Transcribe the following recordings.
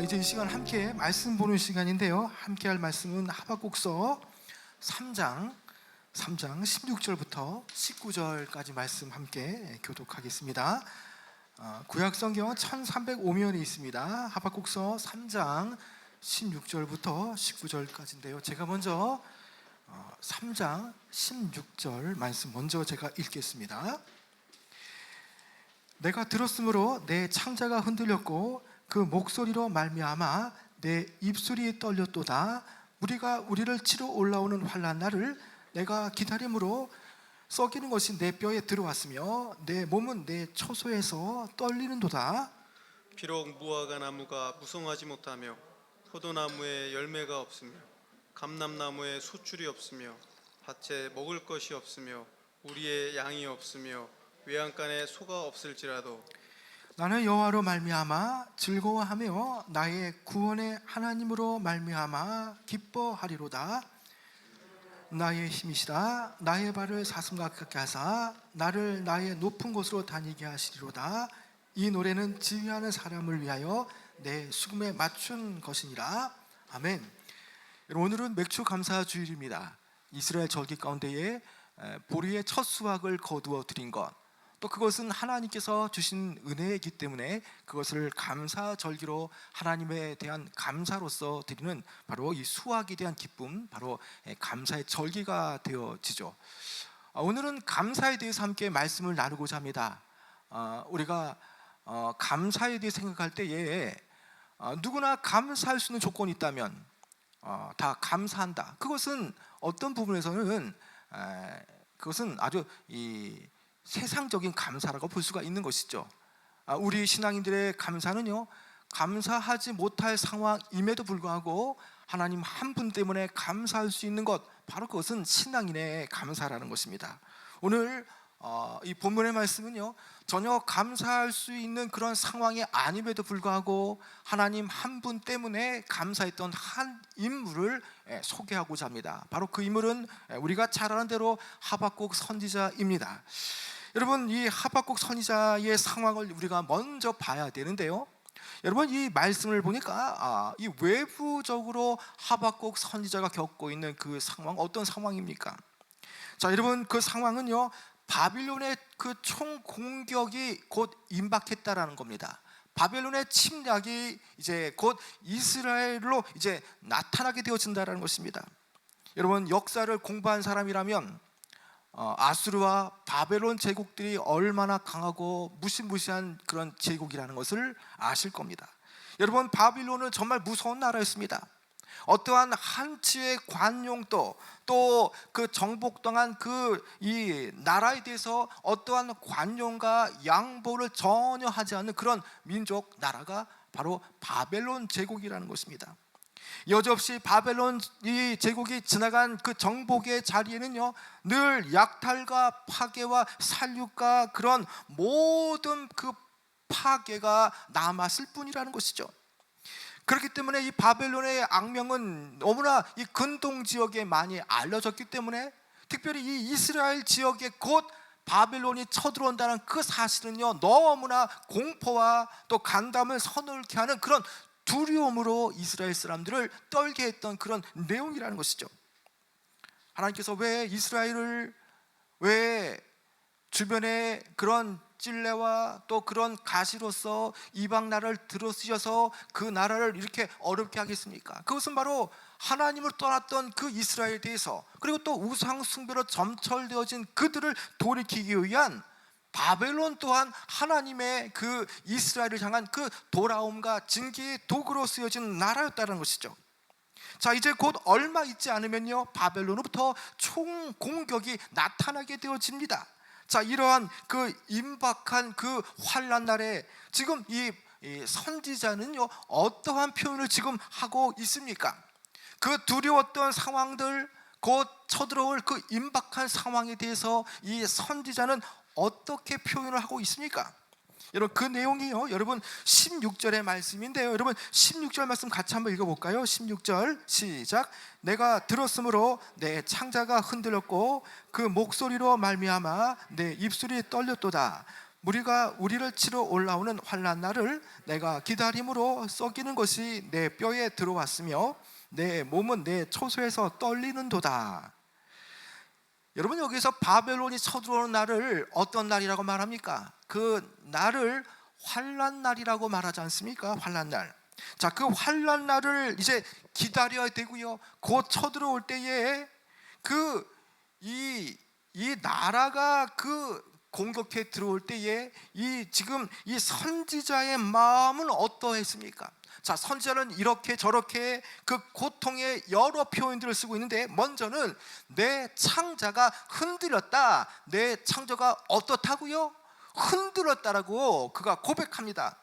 아, 이제 이 시간 함께 말씀 보는 시간인데요. 함께 할 말씀은 하박국서 3장 3장 16절부터 19절까지 말씀 함께 교독하겠습니다. 아, 구약 성경 1305면이 있습니다. 하박국서 3장 16절부터 19절까지인데요. 제가 먼저 어, 3장 16절 말씀 먼저 제가 읽겠습니다. 내가 들었으므로 내 창자가 흔들렸고 그 목소리로 말미암아 내 입술이 떨렸도다. 우리가 우리를 치러 올라오는 환란 날을 내가 기다림으로 썩이는 것이 내 뼈에 들어왔으며 내 몸은 내 처소에서 떨리는도다. 비록 무화과 나무가 무성하지 못하며 포도나무에 열매가 없으며 감람나무에 소출이 없으며 밭에 먹을 것이 없으며 우리의 양이 없으며 외양간에 소가 없을지라도 나는 여호와로 말미암아 즐거워하며 나의 구원의 하나님으로 말미암아 기뻐하리로다. 나의 힘이시라. 나의 발을 사슴 가깝게 하사 나를 나의 높은 곳으로 다니게 하시리로다. 이 노래는 지휘하는 사람을 위하여 내 수금에 맞춘 것이니라. 아멘. 오늘은 맥주 감사 주일입니다. 이스라엘 절기 가운데에 에, 보리의 첫 수확을 거두어 드린 것 또 그것은 하나님께서 주신 은혜이기 때문에 그것을 감사 절기로 하나님에 대한 감사로서 드리는 바로 이 수확에 대한 기쁨, 바로 예, 감사의 절기가 되어지죠. 아, 오늘은 감사에 대해서 함께 말씀을 나누고자 합니다. 아, 우리가 어, 감사에 대해 생각할 때에 어, 누구나 감사할 수 있는 조건이 있다면 어, 다 감사한다. 그것은 어떤 부분에서는 에, 그것은 아주 이 세상적인 감사라고 볼 수가 있는 것이죠. 아, 우리 신앙인들의 감사는요, 감사하지 못할 상황임에도 불구하고 하나님 한 분 때문에 감사할 수 있는 것, 바로 그것은 신앙인의 감사라는 것입니다. 오늘 어, 이 본문의 말씀은요, 전혀 감사할 수 있는 그런 상황이 아님에도 불구하고 하나님 한 분 때문에 감사했던 한 인물을 예, 소개하고자 합니다. 바로 그 인물은 예, 우리가 잘 아는 대로 하박국 선지자입니다. 여러분 이 하박국 선지자의 상황을 우리가 먼저 봐야 되는데요. 여러분 이 말씀을 보니까 아, 이 외부적으로 하박국 선지자가 겪고 있는 그 상황 어떤 상황입니까? 자 여러분 그 상황은요 바빌론의 그 총 공격이 곧 임박했다라는 겁니다. 바벨론의 침략이 이제 곧 이스라엘로 이제 나타나게 되어진다라는 것입니다. 여러분 역사를 공부한 사람이라면 어, 아수르와 바벨론 제국들이 얼마나 강하고 무시무시한 그런 제국이라는 것을 아실 겁니다. 여러분 바빌론은 정말 무서운 나라였습니다. 어떠한 한치의 관용도 또 그 정복당한 그 이 나라에 대해서 어떠한 관용과 양보를 전혀 하지 않는 그런 민족 나라가 바로 바벨론 제국이라는 것입니다. 여지없이 바벨론 이 제국이 지나간 그 정복의 자리에는요 늘 약탈과 파괴와 살육과 그런 모든 그 파괴가 남았을 뿐이라는 것이죠. 그렇기 때문에 이 바벨론의 악명은 너무나 이 근동 지역에 많이 알려졌기 때문에 특별히 이 이스라엘 지역에 곧 바벨론이 쳐들어온다는 그 사실은요 너무나 공포와 또 간담을 서늘케 하는 그런 두려움으로 이스라엘 사람들을 떨게 했던 그런 내용이라는 것이죠. 하나님께서 왜 이스라엘을 왜 주변에 그런 찔레와 또 그런 가시로서 이방 나라를 들어쓰셔서 그 나라를 이렇게 어렵게 하겠습니까? 그것은 바로 하나님을 떠났던 그 이스라엘에 대해서 그리고 또 우상 숭배로 점철되어진 그들을 돌이키기 위한 바벨론 또한 하나님의 그 이스라엘을 향한 그 돌아옴과 징계의 도구로 쓰여진 나라였다는 것이죠. 자 이제 곧 얼마 있지 않으면요 바벨론으로부터 총 공격이 나타나게 되어집니다. 자 이러한 그 임박한 그 환란 날에 지금 이, 이 선지자는요 어떠한 표현을 지금 하고 있습니까? 그 두려웠던 상황들 곧 쳐들어올 그 임박한 상황에 대해서 이 선지자는 어떻게 표현을 하고 있습니까? 여러분 그 내용이요. 여러분 16절의 말씀인데요. 여러분 16절 말씀 같이 한번 읽어 볼까요? 16절 시작. 내가 들었으므로 내 창자가 흔들렸고 그 목소리로 말미암아 내 입술이 떨렸도다. 우리가 우리를 치러 올라오는 환란 날을 내가 기다림으로 썩이는 것이 내 뼈에 들어왔으며 내 몸은 내 초소에서 떨리는도다. 여러분 여기서 바벨론이 쳐들어오는 날을 어떤 날이라고 말합니까? 그 날을 환란 날이라고 말하지 않습니까? 환란 날. 자, 그 환란 날을 이제 기다려야 되고요. 곧 쳐들어올 때에 그이이 나라가 그 공격해 들어올 때에 이 지금 이 선지자의 마음은 어떠했습니까? 자, 선지자는 이렇게 저렇게 그 고통의 여러 표현들을 쓰고 있는데 먼저는 내 창자가 흔들렸다. 내 창조가 어떻다고요? 흔들렸다라고 그가 고백합니다.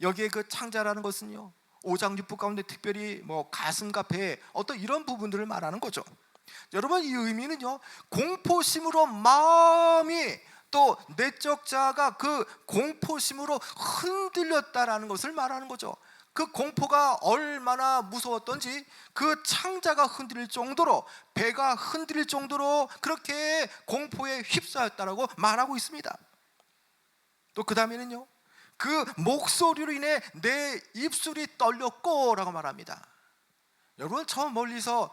여기에 그 창자라는 것은요. 오장육부 가운데 특별히 뭐 가슴과 배 어떤 이런 부분들을 말하는 거죠. 여러분 이 의미는요. 공포심으로 마음이 또 내적 자가 그 공포심으로 흔들렸다라는 것을 말하는 거죠. 그 공포가 얼마나 무서웠던지 그 창자가 흔들릴 정도로 배가 흔들릴 정도로 그렇게 공포에 휩싸였다라고 말하고 있습니다. 또 그 다음에는요. 그 목소리로 인해 내 입술이 떨렸고라고 말합니다. 여러분 처음 멀리서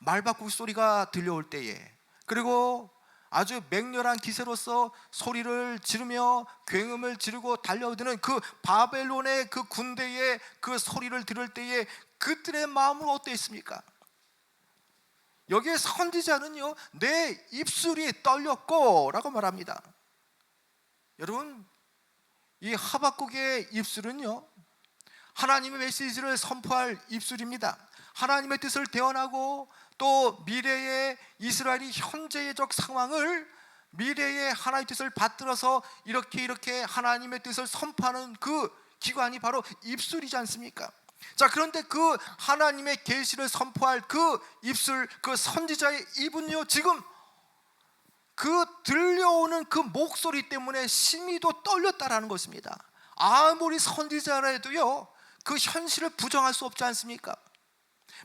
말바꾸기 소리가 들려올 때에 그리고 아주 맹렬한 기세로서 소리를 지르며 굉음을 지르고 달려드는 그 바벨론의 그 군대의 그 소리를 들을 때에 그들의 마음은 어땠습니까? 여기에 선지자는요 내 입술이 떨렸고 라고 말합니다. 여러분 이 하박국의 입술은요 하나님의 메시지를 선포할 입술입니다. 하나님의 뜻을 대언하고 또 미래의 이스라엘이 현재의적 상황을 미래의 하나님의 뜻을 받들어서 이렇게 이렇게 하나님의 뜻을 선포하는 그 기관이 바로 입술이지 않습니까? 자 그런데 그 하나님의 계시를 선포할 그 입술 그 선지자의 입은요 지금 그 들려오는 그 목소리 때문에 심히도 떨렸다라는 것입니다. 아무리 선지자라 해도요 그 현실을 부정할 수 없지 않습니까?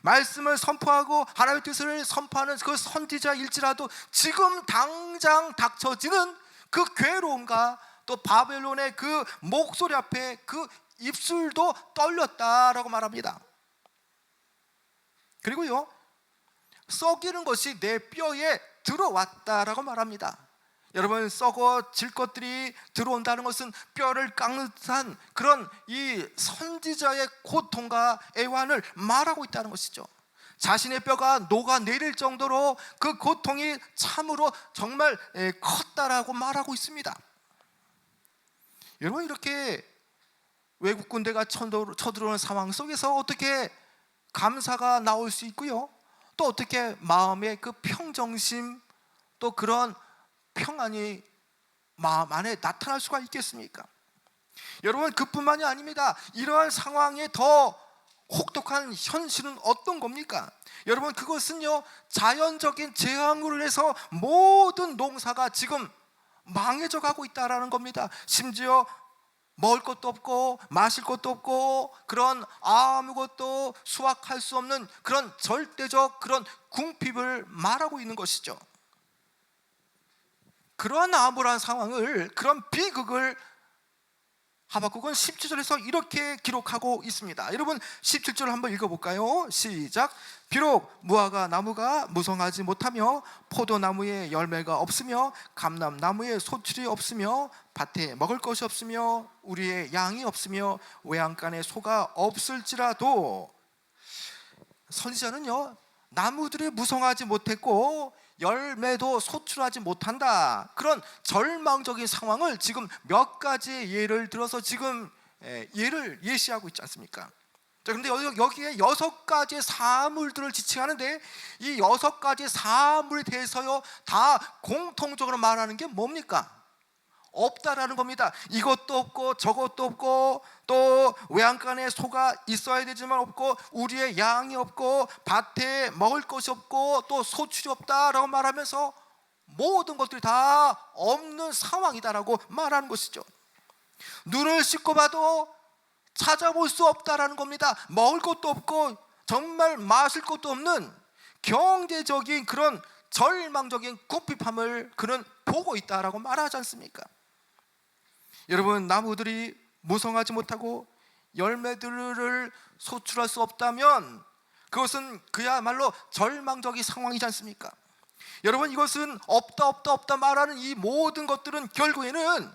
말씀을 선포하고 하나님의 뜻을 선포하는 그 선지자일지라도 지금 당장 닥쳐지는 그 괴로움과 또 바벨론의 그 목소리 앞에 그 입술도 떨렸다라고 말합니다. 그리고요 썩이는 것이 내 뼈에 들어왔다라고 말합니다. 여러분 썩어질 것들이 들어온다는 것은 뼈를 깎는 듯한 그런 이 선지자의 고통과 애환을 말하고 있다는 것이죠. 자신의 뼈가 녹아내릴 정도로 그 고통이 참으로 정말 에, 컸다라고 말하고 있습니다. 여러분 이렇게 외국 군대가 쳐들어- 쳐들어오는 상황 속에서 어떻게 감사가 나올 수 있고요. 또 어떻게 마음의 그 평정심 또 그런 평안이 마음 안에 나타날 수가 있겠습니까? 여러분 그뿐만이 아닙니다. 이러한 상황에 더 혹독한 현실은 어떤 겁니까? 여러분 그것은요 자연적인 재앙으로 인해서 모든 농사가 지금 망해져 가고 있다라는 겁니다. 심지어 먹을 것도 없고 마실 것도 없고 그런 아무것도 수확할 수 없는 그런 절대적 그런 궁핍을 말하고 있는 것이죠. 그러한 암울한 상황을 그런 비극을 하박국은 17절에서 이렇게 기록하고 있습니다. 여러분 17절 한번 읽어볼까요? 시작. 비록 무화과 나무가 무성하지 못하며 포도나무에 열매가 없으며 감람나무에 소출이 없으며 밭에 먹을 것이 없으며 우리의 양이 없으며 외양간에 소가 없을지라도 선지자는요 나무들이 무성하지 못했고 열매도 소출하지 못한다 그런 절망적인 상황을 지금 몇 가지 예를 들어서 지금 예, 예를 예시하고 있지 않습니까? 자, 여기- 여기에 여섯 가지 사물들을 지칭하는데 이 여섯 가지 사물에 대해서요 다 공통적으로 말하는 게 뭡니까? 없다라는 겁니다. 이것도 없고 저것도 없고 또 외양간에 소가 있어야 되지만 없고 우리의 양이 없고 밭에 먹을 것이 없고 또 소출이 없다라고 말하면서 모든 것들이 다 없는 상황이다라고 말하는 것이죠. 눈을 씻고 봐도 찾아볼 수 없다라는 겁니다. 먹을 것도 없고 정말 마실 것도 없는 경제적인 그런 절망적인 궁핍함을 그는 보고 있다라고 말하지 않습니까? 여러분 나무들이 무성하지 못하고 열매들을 소출할 수 없다면 그것은 그야말로 절망적인 상황이지 않습니까? 여러분 이것은 없다 없다 없다 말하는 이 모든 것들은 결국에는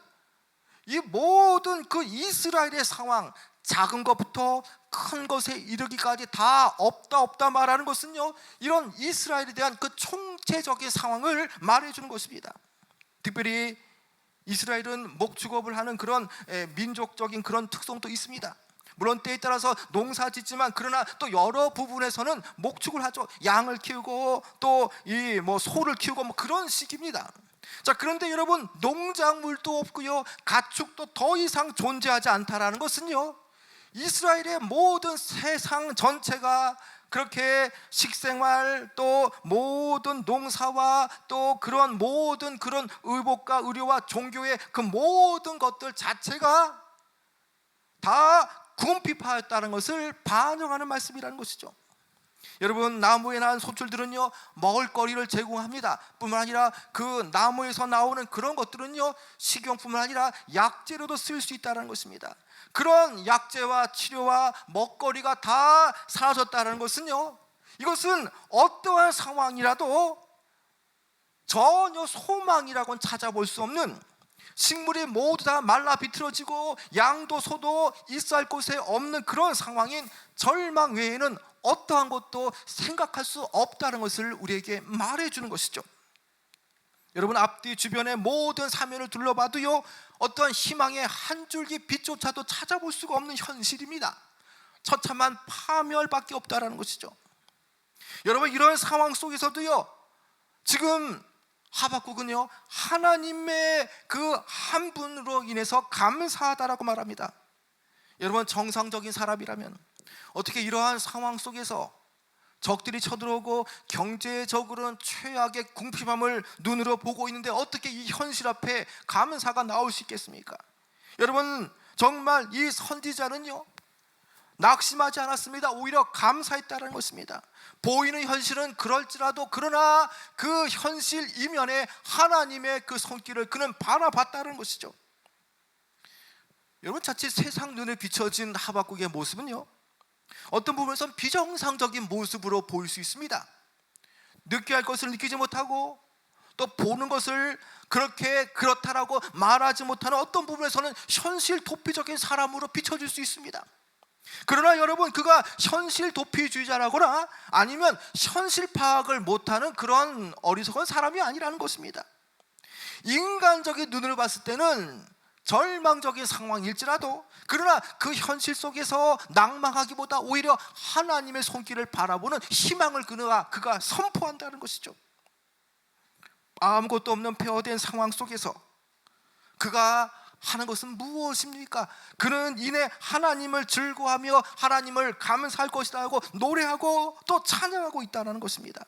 이 모든 그 이스라엘의 상황 작은 것부터 큰 것에 이르기까지 다 없다 없다 말하는 것은요 이런 이스라엘에 대한 그 총체적인 상황을 말해주는 것입니다. 특별히 이스라엘은 목축업을 하는 그런 에, 민족적인 그런 특성도 있습니다. 물론 때에 따라서 농사 짓지만 그러나 또 여러 부분에서는 목축을 하죠. 양을 키우고 또 이 뭐 소를 키우고 뭐 그런 식입니다. 자 그런데 여러분 농작물도 없고요 가축도 더 이상 존재하지 않다라는 것은요 이스라엘의 모든 세상 전체가 그렇게 식생활 또 모든 농사와 또 그런 모든 그런 의복과 의료와 종교의 그 모든 것들 자체가 다 궁핍하였다는 것을 반영하는 말씀이라는 것이죠. 여러분 나무에 난 소출들은요 먹을거리를 제공합니다. 뿐만 아니라 그 나무에서 나오는 그런 것들은요 식용뿐만 아니라 약재로도 쓸 수 있다는 것입니다. 그런 약재와 치료와 먹거리가 다 사라졌다는 것은요 이것은 어떠한 상황이라도 전혀 소망이라고는 찾아볼 수 없는 식물이 모두 다 말라 비틀어지고 양도 소도 있을 곳에 없는 그런 상황인 절망 외에는 어떠한 것도 생각할 수 없다는 것을 우리에게 말해 주는 것이죠. 여러분 앞뒤 주변의 모든 사면을 둘러봐도요 어떤 희망의 한 줄기 빛조차도 찾아볼 수가 없는 현실입니다. 처참한 파멸밖에 없다라는 것이죠. 여러분 이런 상황 속에서도요 지금 하박국은요 하나님의 그 한 분으로 인해서 감사하다라고 말합니다. 여러분 정상적인 사람이라면 어떻게 이러한 상황 속에서 적들이 쳐들어오고 경제적으로는 최악의 궁핍함을 눈으로 보고 있는데 어떻게 이 현실 앞에 감사가 나올 수 있겠습니까? 여러분 정말 이 선지자는요 낙심하지 않았습니다. 오히려 감사했다는 것입니다. 보이는 현실은 그럴지라도 그러나 그 현실 이면에 하나님의 그 손길을 그는 바라봤다는 것이죠. 여러분 자칫 세상 눈에 비춰진 하박국의 모습은요. 어떤 부분에선 비정상적인 모습으로 보일 수 있습니다. 느끼할 것을 느끼지 못하고 또 보는 것을 그렇게 그렇다라고 말하지 못하는 어떤 부분에서는 현실 도피적인 사람으로 비춰질 수 있습니다. 그러나 여러분 그가 현실 도피주의자라거나 아니면 현실 파악을 못하는 그런 어리석은 사람이 아니라는 것입니다. 인간적인 눈으로 봤을 때는 절망적인 상황일지라도 그러나 그 현실 속에서 낭망하기보다 오히려 하나님의 손길을 바라보는 희망을 그가 그가 선포한다는 것이죠. 아무것도 없는 폐허된 상황 속에서 그가 하는 것은 무엇입니까? 그는 이내 하나님을 즐거워하며 하나님을 감사할 것이다 하고 노래하고 또 찬양하고 있다는 것입니다.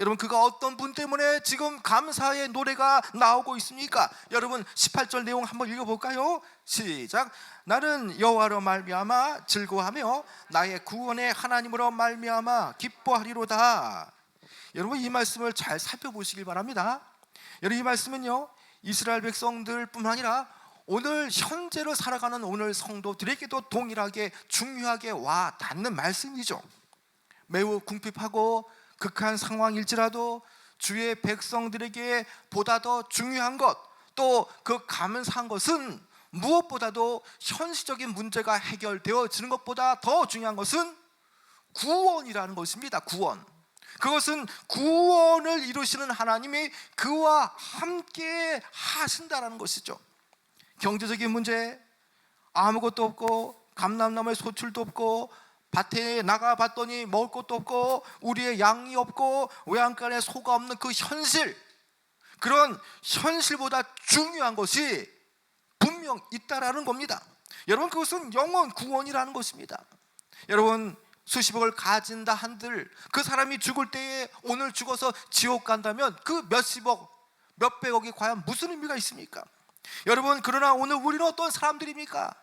여러분 그가 어떤 분 때문에 지금 감사의 노래가 나오고 있습니까? 여러분 18절 내용 한번 읽어볼까요? 시작. 나는 여호와로 말미암아 즐거워하며 나의 구원의 하나님으로 말미암아 기뻐하리로다. 여러분 이 말씀을 잘 살펴보시길 바랍니다. 여러분 이 말씀은요 이스라엘 백성들뿐만 아니라 오늘 현재로 살아가는 오늘 성도들에게도 동일하게 중요하게 와 닿는 말씀이죠. 매우 궁핍하고 극한 상황일지라도 주의 백성들에게 보다 더 중요한 것, 또 그 감사한 것은 무엇보다도 현실적인 문제가 해결되어지는 것보다 더 중요한 것은 구원이라는 것입니다. 구원. 그것은 구원을 이루시는 하나님이 그와 함께 하신다라는 것이죠. 경제적인 문제 아무것도 없고 감남나무에 소출도 없고 밭에 나가 봤더니 먹을 것도 없고 우리의 양이 없고 외양간에 소가 없는 그 현실 그런 현실보다 중요한 것이 분명 있다라는 겁니다. 여러분 그것은 영원 구원이라는 것입니다. 여러분 수십억을 가진다 한들 그 사람이 죽을 때에 오늘 죽어서 지옥 간다면 그 몇십억 몇백억이 과연 무슨 의미가 있습니까? 여러분 그러나 오늘 우리는 어떤 사람들입니까?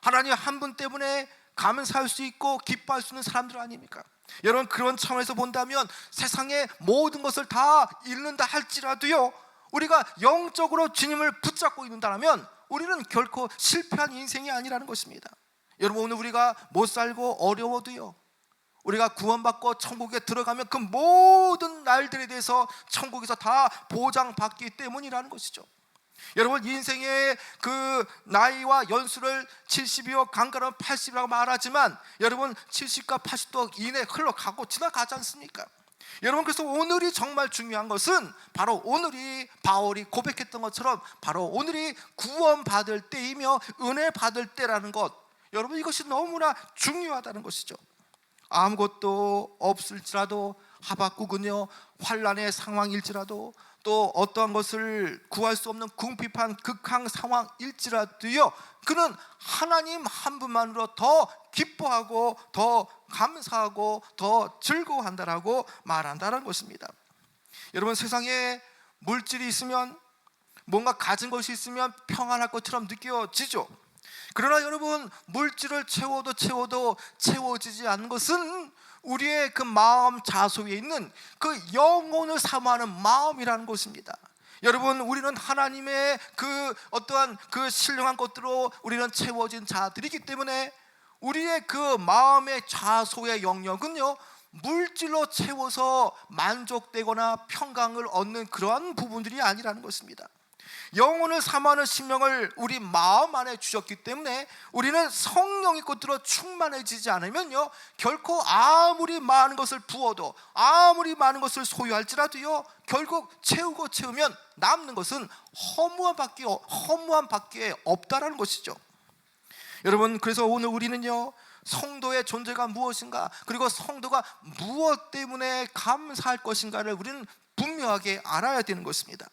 하나님 한 분 때문에 감사할 수 있고 기뻐할 수 있는 사람들 아닙니까? 여러분 그런 차원에서 본다면 세상의 모든 것을 다 잃는다 할지라도요 우리가 영적으로 주님을 붙잡고 있는다면 우리는 결코 실패한 인생이 아니라는 것입니다. 여러분 오늘 우리가 못 살고 어려워도요. 우리가 구원받고 천국에 들어가면 그 모든 날들에 대해서 천국에서 다 보장받기 때문이라는 것이죠. 여러분 인생의 그 나이와 연수를 70이요 강가는 80이라고 말하지만 여러분 70과 80도 이내 흘러가고 지나가지 않습니까? 여러분 그래서 오늘이 정말 중요한 것은 바로 오늘이 바울이 고백했던 것처럼 바로 오늘이 구원 받을 때이며 은혜 받을 때라는 것 여러분 이것이 너무나 중요하다는 것이죠. 아무것도 없을지라도 하박국은요 환란의 상황일지라도 또 어떠한 것을 구할 수 없는 궁핍한 극한 상황일지라도요 그는 하나님 한 분만으로 더 기뻐하고 더 감사하고 더 즐거워한다라고 말한다는 것입니다. 여러분 세상에 물질이 있으면 뭔가 가진 것이 있으면 평안할 것처럼 느껴지죠. 그러나 여러분 물질을 채워도 채워도 채워지지 않는 것은 우리의 그 마음 자소에 있는 그 영혼을 사모하는 마음이라는 것입니다. 여러분 우리는 하나님의 그 어떠한 그 신령한 것들로 우리는 채워진 자들이기 때문에 우리의 그 마음의 자소의 영역은요 물질로 채워서 만족되거나 평강을 얻는 그러한 부분들이 아니라는 것입니다. 영혼을 삼하는 심령을 우리 마음 안에 주셨기 때문에 우리는 성령의 것들로 충만해지지 않으면요 결코 아무리 많은 것을 부어도 아무리 많은 것을 소유할지라도요 결국 채우고 채우면 남는 것은 허무함밖에 허무함밖에 없다라는 것이죠. 여러분 그래서 오늘 우리는요 성도의 존재가 무엇인가 그리고 성도가 무엇 때문에 감사할 것인가를 우리는 분명하게 알아야 되는 것입니다.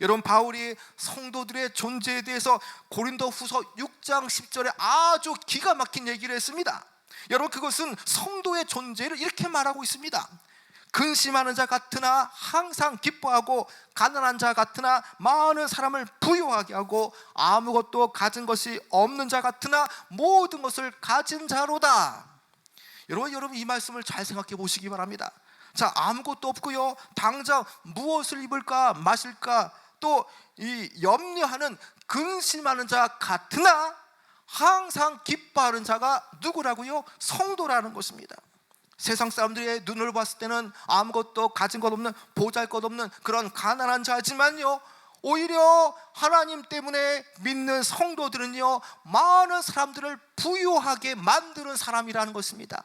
여러분 바울이 성도들의 존재에 대해서 고린도 후서 6장 10절에 아주 기가 막힌 얘기를 했습니다. 여러분 그것은 성도의 존재를 이렇게 말하고 있습니다. 근심하는 자 같으나 항상 기뻐하고 가난한 자 같으나 많은 사람을 부유하게 하고 아무것도 가진 것이 없는 자 같으나 모든 것을 가진 자로다. 여러분 여러분 이 말씀을 잘 생각해 보시기 바랍니다. 자 아무것도 없고요. 당장 무엇을 입을까 마실까 또 이 염려하는 근심하는 자 같으나 항상 기뻐하는 자가 누구라고요? 성도라는 것입니다. 세상 사람들의 눈으로 봤을 때는 아무것도 가진 것 없는 보잘 것 없는 그런 가난한 자지만요. 오히려 하나님 때문에 믿는 성도들은요 많은 사람들을 부유하게 만드는 사람이라는 것입니다.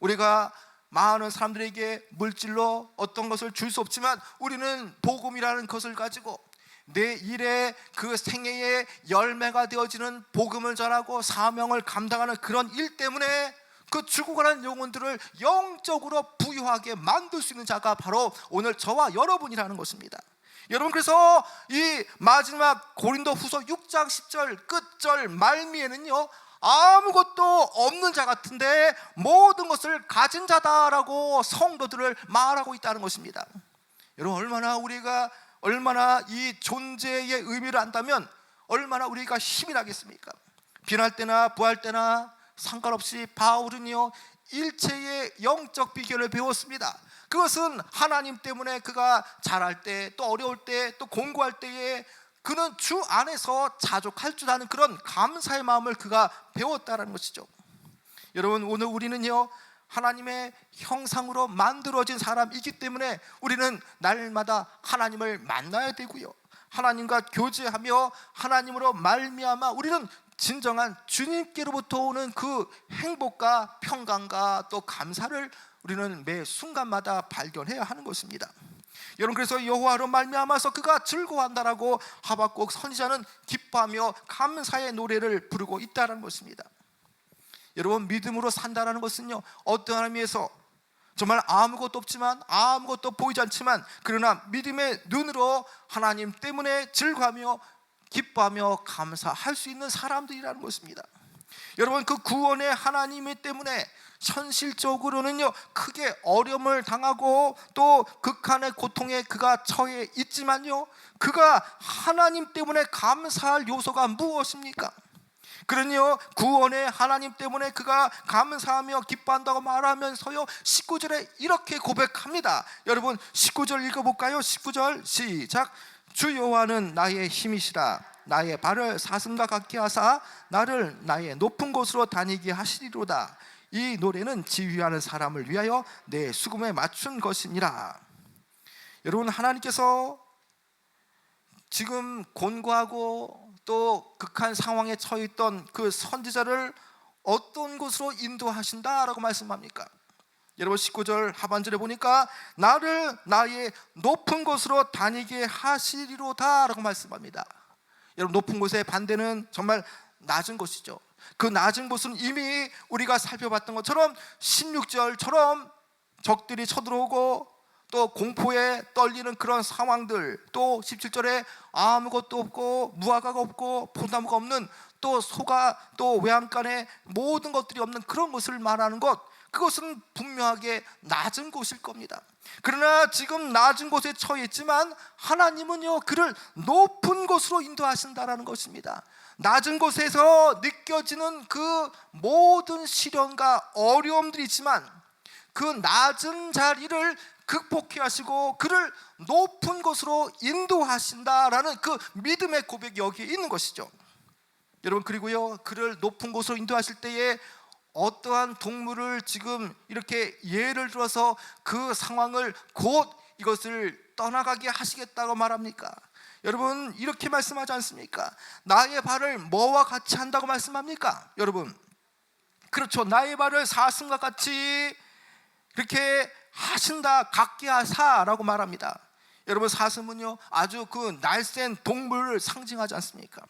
우리가 많은 사람들에게 물질로 어떤 것을 줄 수 없지만 우리는 복음이라는 것을 가지고 내 일의 그 생애의 열매가 되어지는 복음을 전하고 사명을 감당하는 그런 일 때문에 그 죽어가는 영혼들을 영적으로 부유하게 만들 수 있는 자가 바로 오늘 저와 여러분이라는 것입니다. 여러분 그래서 이 마지막 고린도 후서 6장 10절 끝절 말미에는요 아무것도 없는 자 같은데 모든 것을 가진 자다라고 성도들을 말하고 있다는 것입니다. 여러분 얼마나 우리가 얼마나 이 존재의 의미를 안다면 얼마나 우리가 힘이 나겠습니까? 비날 때나 부할 때나 상관없이 바울은요 일체의 영적 비결을 배웠습니다. 그것은 하나님 때문에 그가 잘할 때 또 어려울 때 또 공부할 때에 그는 주 안에서 자족할 줄 아는 그런 감사의 마음을 그가 배웠다는 것이죠. 여러분 오늘 우리는요 하나님의 형상으로 만들어진 사람이기 때문에 우리는 날마다 하나님을 만나야 되고요. 하나님과 교제하며 하나님으로 말미암아 우리는 진정한 주님께로부터 오는 그 행복과 평강과 또 감사를 우리는 매 순간마다 발견해야 하는 것입니다. 여러분 그래서 여호와로 말미암아서 그가 즐거워한다라고 하박국 선지자는 기뻐하며 감사의 노래를 부르고 있다는 것입니다. 여러분 믿음으로 산다라는 것은요 어떠한 의미에서 정말 아무것도 없지만 아무것도 보이지 않지만 그러나 믿음의 눈으로 하나님 때문에 즐거하며 기뻐하며 감사할 수 있는 사람들이라는 것입니다. 여러분 그 구원의 하나님이 때문에 현실적으로는요 크게 어려움을 당하고 또 극한의 고통에 그가 처해 있지만요 그가 하나님 때문에 감사할 요소가 무엇입니까? 그러니요 구원의 하나님 때문에 그가 감사하며 기뻐한다고 말하면서요 19절에 이렇게 고백합니다. 여러분 19절 읽어볼까요? 19절 시작 주 여호와는 나의 힘이시라 나의 발을 사슴과 같게 하사 나를 나의 높은 곳으로 다니게 하시리로다. 이 노래는 지휘하는 사람을 위하여 내 수금에 맞춘 것이니라. 여러분 하나님께서 지금 곤고하고 또 극한 상황에 처해 있던 그 선지자를 어떤 곳으로 인도하신다라고 말씀합니까? 여러분 19절 하반절에 보니까 나를 나의 높은 곳으로 다니게 하시리로다라고 말씀합니다. 여러분 높은 곳의 반대는 정말 낮은 곳이죠. 그 낮은 곳은 이미 우리가 살펴봤던 것처럼 16절처럼 적들이 쳐들어오고 또 공포에 떨리는 그런 상황들 또 17절에 아무것도 없고 무화과가 없고 포나무가 없는 또 소가 또 외양간에 모든 것들이 없는 그런 곳을 말하는 것 그것은 분명하게 낮은 곳일 겁니다. 그러나 지금 낮은 곳에 처해 있지만 하나님은요 그를 높은 곳으로 인도하신다라는 것입니다. 낮은 곳에서 느껴지는 그 모든 시련과 어려움들이 있지만 그 낮은 자리를 극복해 하시고 그를 높은 곳으로 인도하신다라는 그 믿음의 고백이 여기에 있는 것이죠. 여러분 그리고요 그를 높은 곳으로 인도하실 때에 어떠한 동물을 지금 이렇게 예를 들어서 그 상황을 곧 이것을 떠나가게 하시겠다고 말합니까? 여러분 이렇게 말씀하지 않습니까? 나의 발을 뭐와 같이 한다고 말씀합니까? 여러분 그렇죠 나의 발을 사슴과 같이 그렇게 하신다 갖게 하사라고 말합니다. 여러분 사슴은요 아주 그 날쌘 동물을 상징하지 않습니까?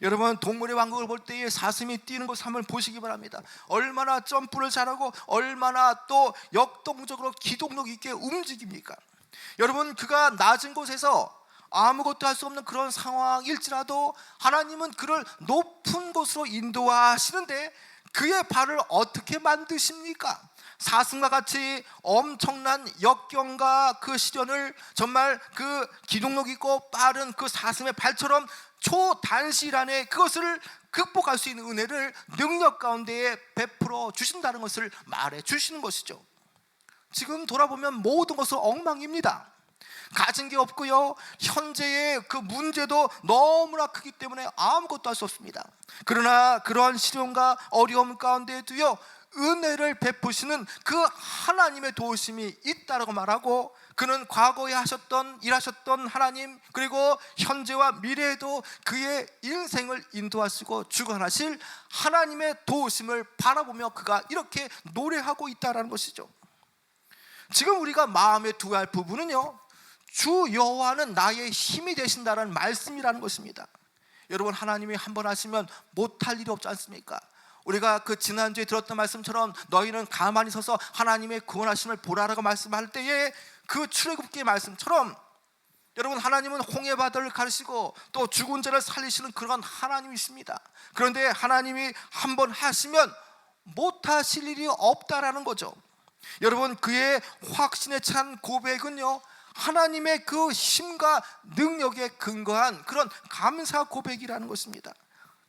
여러분 동물의 왕국을 볼 때에 사슴이 뛰는 것을 한번 보시기 바랍니다. 얼마나 점프를 잘하고 얼마나 또 역동적으로 기동력 있게 움직입니까? 여러분 그가 낮은 곳에서 아무것도 할 수 없는 그런 상황일지라도 하나님은 그를 높은 곳으로 인도하시는데 그의 발을 어떻게 만드십니까? 사슴과 같이 엄청난 역경과 그 시련을 정말 그 기동력 있고 빠른 그 사슴의 발처럼 초단시일 안에 그것을 극복할 수 있는 은혜를 능력 가운데에 베풀어 주신다는 것을 말해 주시는 것이죠. 지금 돌아보면 모든 것은 엉망입니다. 가진 게 없고요. 현재의 그 문제도 너무나 크기 때문에 아무것도 할 수 없습니다. 그러나 그러한 시련과 어려움 가운데에도요. 은혜를 베푸시는 그 하나님의 도우심이 있다라고 말하고 그는 과거에 하셨던 일하셨던 하나님 그리고 현재와 미래에도 그의 인생을 인도하시고 주관하실 하나님의 도우심을 바라보며 그가 이렇게 노래하고 있다라는 것이죠. 지금 우리가 마음에 두어야 할 부분은요. 주 여호와는 나의 힘이 되신다라는 말씀이라는 것입니다. 여러분 하나님이 한 번 하시면 못할 일이 없지 않습니까? 우리가 그 지난주에 들었던 말씀처럼 너희는 가만히 서서 하나님의 구원하심을 보라라고 말씀할 때에 그 출애굽기의 말씀처럼 여러분 하나님은 홍해 바다를 가르시고 또 죽은 자를 살리시는 그런 하나님이십니다. 그런데 하나님이 한 번 하시면 못 하실 일이 없다라는 거죠. 여러분 그의 확신에 찬 고백은요 하나님의 그 힘과 능력에 근거한 그런 감사 고백이라는 것입니다.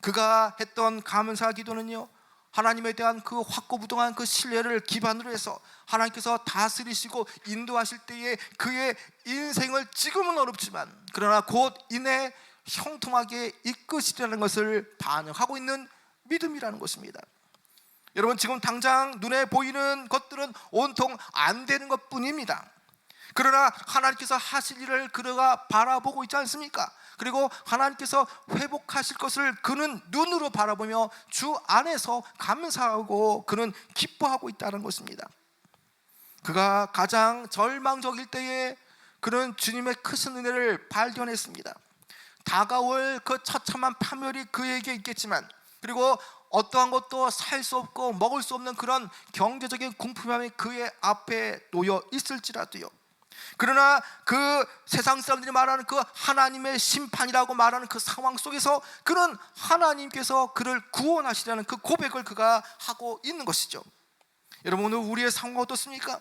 그가 했던 감사 기도는요 하나님에 대한 그 확고부동한 그 신뢰를 기반으로 해서 하나님께서 다스리시고 인도하실 때에 그의 인생을 지금은 어렵지만 그러나 곧 이내 형통하게 이끄시려는 것을 반영하고 있는 믿음이라는 것입니다. 여러분 지금 당장 눈에 보이는 것들은 온통 안 되는 것뿐입니다. 그러나 하나님께서 하실 일을 그가 바라보고 있지 않습니까? 그리고 하나님께서 회복하실 것을 그는 눈으로 바라보며 주 안에서 감사하고 그는 기뻐하고 있다는 것입니다. 그가 가장 절망적일 때에 그는 주님의 크신 은혜를 발견했습니다. 다가올 그 처참한 파멸이 그에게 있겠지만 그리고 어떠한 것도 살 수 없고 먹을 수 없는 그런 경제적인 궁핍함이 그의 앞에 놓여 있을지라도요. 그러나 그 세상 사람들이 말하는 그 하나님의 심판이라고 말하는 그 상황 속에서 그는 하나님께서 그를 구원하시려는 그 고백을 그가 하고 있는 것이죠. 여러분 오늘 우리의 상황 어떻습니까?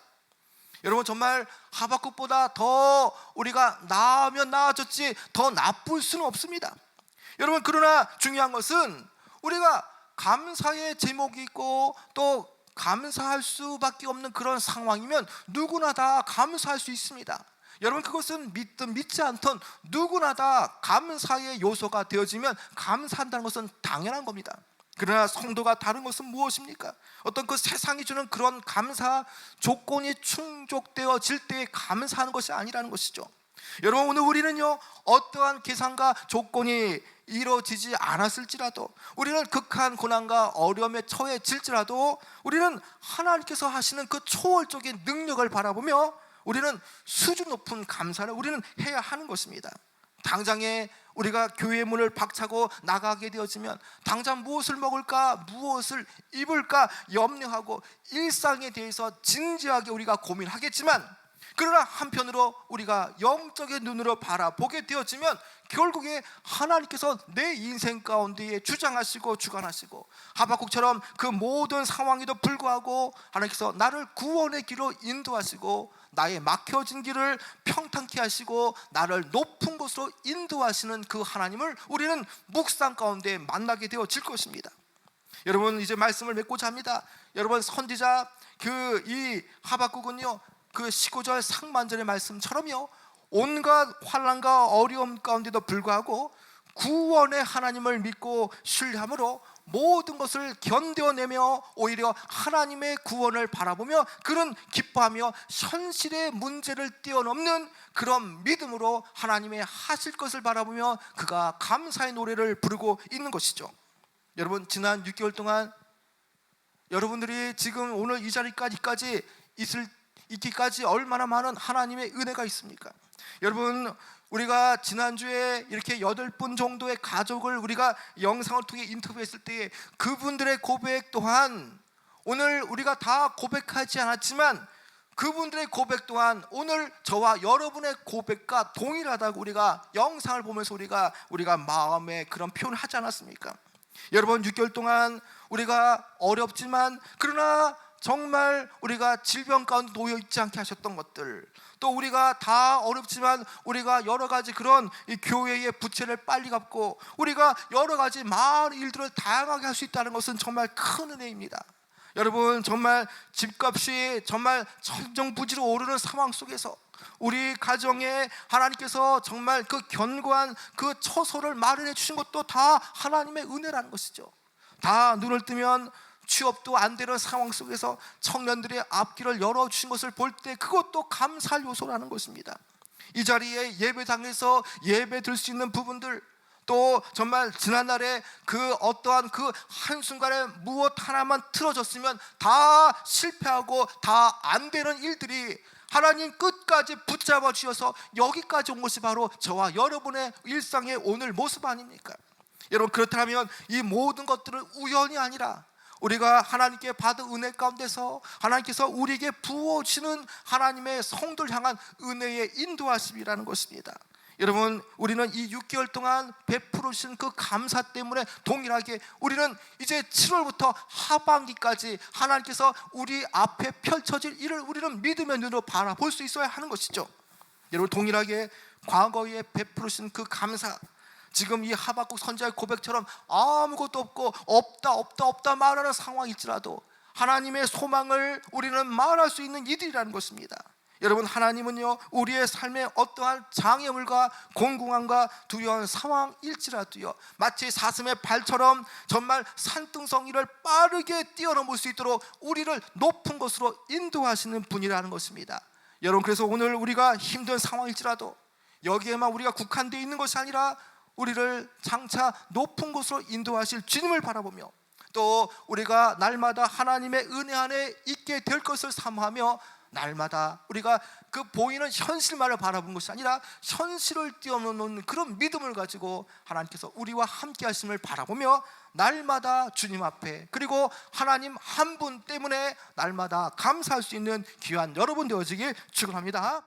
여러분 정말 하박국보다 더 우리가 나으면 나아졌지 더 나쁠 수는 없습니다. 여러분 그러나 중요한 것은 우리가 감사의 제목이 있고 또 감사할 수밖에 없는 그런 상황이면 누구나 다 감사할 수 있습니다. 여러분 그것은 믿든 믿지 않든 누구나 다 감사의 요소가 되어지면 감사한다는 것은 당연한 겁니다. 그러나 성도가 다른 것은 무엇입니까? 어떤 그 세상이 주는 그런 감사 조건이 충족되어질 때 감사하는 것이 아니라는 것이죠. 여러분 오늘 우리는요 어떠한 계산과 조건이 이루어지지 않았을지라도 우리는 극한 고난과 어려움에 처해질지라도 우리는 하나님께서 하시는 그 초월적인 능력을 바라보며 우리는 수준 높은 감사를 우리는 해야 하는 것입니다. 당장에 우리가 교회 문을 박차고 나가게 되어지면 당장 무엇을 먹을까 무엇을 입을까 염려하고 일상에 대해서 진지하게 우리가 고민하겠지만 그러나 한편으로 우리가 영적인 눈으로 바라보게 되어지면 결국에 하나님께서 내 인생 가운데에 주장하시고 주관하시고 하박국처럼 그 모든 상황에도 불구하고 하나님께서 나를 구원의 길로 인도하시고 나의 막혀진 길을 평탄케 하시고 나를 높은 곳으로 인도하시는 그 하나님을 우리는 묵상 가운데 만나게 되어질 것입니다. 여러분 이제 말씀을 맺고자 합니다. 여러분 선지자 그 이 하박국은요 그 19절 상반절의 말씀처럼요 온갖 환란과 어려움 가운데도 불구하고 구원의 하나님을 믿고 신뢰함으로 모든 것을 견뎌내며 오히려 하나님의 구원을 바라보며 그런 기뻐하며 현실의 문제를 뛰어넘는 그런 믿음으로 하나님의 하실 것을 바라보며 그가 감사의 노래를 부르고 있는 것이죠. 여러분 지난 6개월 동안 여러분들이 지금 오늘 이 자리까지까지 있을 있기까지 얼마나 많은 하나님의 은혜가 있습니까? 여러분 우리가 지난주에 이렇게 여덟 분 정도의 가족을 우리가 영상을 통해 인터뷰했을 때 그분들의 고백 또한 오늘 우리가 다 고백하지 않았지만 그분들의 고백 또한 오늘 저와 여러분의 고백과 동일하다고 우리가 영상을 보면서 우리가 우리가 마음에 그런 표현을 하지 않았습니까? 여러분 6개월 동안 우리가 어렵지만 그러나 정말 우리가 질병 가운데 놓여 있지 않게 하셨던 것들 또 우리가 다 어렵지만 우리가 여러 가지 그런 이 교회의 부채를 빨리 갚고 우리가 여러 가지 많은 일들을 다양하게 할 수 있다는 것은 정말 큰 은혜입니다. 여러분 정말 집값이 정말 천정부지로 오르는 상황 속에서 우리 가정에 하나님께서 정말 그 견고한 그 처소를 마련해 주신 것도 다 하나님의 은혜라는 것이죠. 다 눈을 뜨면 취업도 안 되는 상황 속에서 청년들의 앞길을 열어 주신 것을 볼 때 그것도 감사할 요소라는 것입니다. 이 자리에 예배당에서 예배 들 수 있는 부분들 또 정말 지난날에 그 어떠한 그 한순간에 무엇 하나만 틀어졌으면 다 실패하고 다 안 되는 일들이 하나님 끝까지 붙잡아 주셔서 여기까지 온 것이 바로 저와 여러분의 일상의 오늘 모습 아닙니까? 여러분 그렇다면 이 모든 것들은 우연이 아니라 우리가 하나님께 받은 은혜 가운데서 하나님께서 우리에게 부어주시는 하나님의 성도를 향한 은혜의 인도하심이라는 것입니다. 여러분 우리는 이 6개월 동안 베풀어 주신 그 감사 때문에 동일하게 우리는 이제 7월부터 하반기까지 하나님께서 우리 앞에 펼쳐질 일을 우리는 믿음의 눈으로 바라볼 수 있어야 하는 것이죠. 여러분 동일하게 과거에 베풀어 주신 그 감사 지금 이 하박국 선자의 고백처럼 아무것도 없고 없다 없다 없다 말하는 상황일지라도 하나님의 소망을 우리는 말할 수 있는 이들이라는 것입니다. 여러분 하나님은요 우리의 삶에 어떠한 장애물과 공공함과 두려운 상황일지라도요 마치 사슴의 발처럼 정말 산등성이를 빠르게 뛰어넘을 수 있도록 우리를 높은 곳으로 인도하시는 분이라는 것입니다. 여러분 그래서 오늘 우리가 힘든 상황일지라도 여기에만 우리가 국한되어 있는 것이 아니라 우리를 장차 높은 곳으로 인도하실 주님을 바라보며 또 우리가 날마다 하나님의 은혜 안에 있게 될 것을 사모하며 날마다 우리가 그 보이는 현실만을 바라본 것이 아니라 현실을 뛰어넘는 그런 믿음을 가지고 하나님께서 우리와 함께 하심을 바라보며 날마다 주님 앞에 그리고 하나님 한 분 때문에 날마다 감사할 수 있는 귀한 여러분 되어지길 축원합니다.